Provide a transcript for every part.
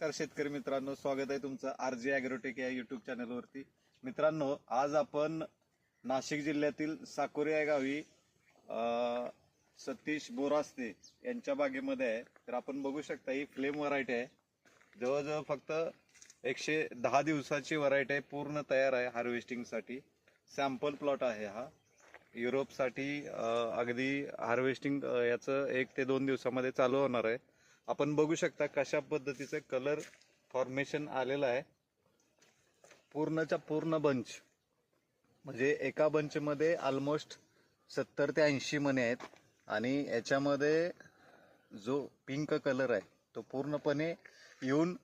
नमस्कार शेतकरी मित्रांनो स्वागत आहे तुमचं आर जे अॅग्रोटेक या युट्यूब चॅनलवरती मित्रांनो आज आपण नाशिक जिल्ह्यातील साकोरे या गावी सतीश बोरास्ते यांच्या बागेमध्ये आहे. तर आपण बघू शकता ही फ्लेम व्हरायटी आहे. जवळजवळ फक्त एकशे दहा दिवसाची व्हरायटी आहे पूर्ण तयार आहे हार्वेस्टिंगसाठी सॅम्पल प्लॉट आहे हा. युरोपसाठी अगदी हार्वेस्टिंग याचं एक ते दोन दिवसामध्ये चालू होणार आहे. आपण बघू शकता कशा पद्धतीचं कलर फॉर्मेशन आलेलं आहे. पूर्णच्या पूर्ण बंच म्हणजे एका बंचमध्ये ऑलमोस्ट सत्तर ते ऐंशी मने आहेत. आणि याच्यामध्ये जो पिंक कलर आहे तो पूर्णपणे येऊन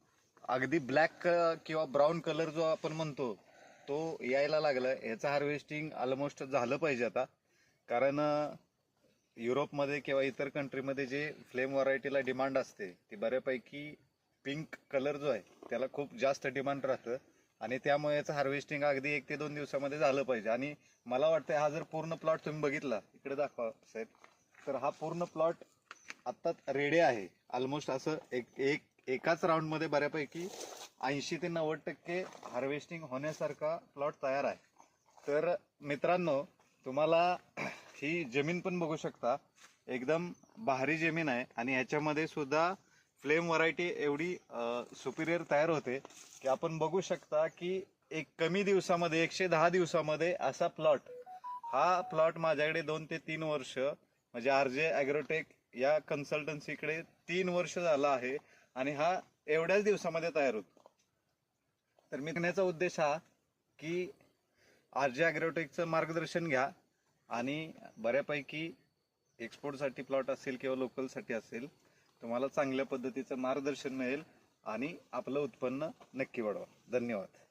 अगदी ब्लॅक किंवा ब्राऊन कलर जो आपण म्हणतो तो यायला लागला याचं हार्वेस्टिंग ऑलमोस्ट झालं पाहिजे आता. कारण युरोपमध्ये किंवा इतर कंट्रीमध्ये जे फ्लेम व्हरायटीला डिमांड असते ती बऱ्यापैकी पिंक कलर जो आहे त्याला खूप जास्त डिमांड राहतं. आणि त्यामुळे याचं हार्वेस्टिंग अगदी एक ते दोन दिवसामध्ये झालं पाहिजे. आणि मला वाटतं हा जर पूर्ण प्लॉट तुम्ही बघितला इकडे दाखवा साहेब. तर हा पूर्ण प्लॉट आत्ता रेडी आहे. ऑलमोस्ट असं एक एक एकाच राऊंडमध्ये बऱ्यापैकी ऐंशी ते नव्वद टक्के हार्वेस्टिंग होण्यासारखा प्लॉट तयार आहे. तर मित्रांनो तुम्हाला ही जमीन पण बघू शकता. एकदम भारी जमीन आहे. आणि ह्याच्यामध्ये सुद्धा फ्लेम व्हरायटी एवढी सुपिरियर तयार होते की आपण बघू शकता की एक कमी दिवसामध्ये एकशे दहा दिवसामध्ये असा प्लॉट हा प्लॉट माझ्याकडे दोन ते तीन वर्ष म्हणजे आर जे अॅग्रोटेक या कन्सल्टन्सीकडे तीन वर्ष झाला आहे आणि हा एवढ्याच दिवसामध्ये तयार होतो. तर मी करण्याचा उद्देश हा की आर जे अॅग्रोटेकचं मार्गदर्शन घ्या. आणि बऱ्यापैकी एक्सपोर्टसाठी प्लॉट असेल किंवा लोकलसाठी असेल तुम्हाला चांगल्या पद्धतीचं मार्गदर्शन मिळेल आणि आपलं उत्पन्न नक्की वाढवा. धन्यवाद.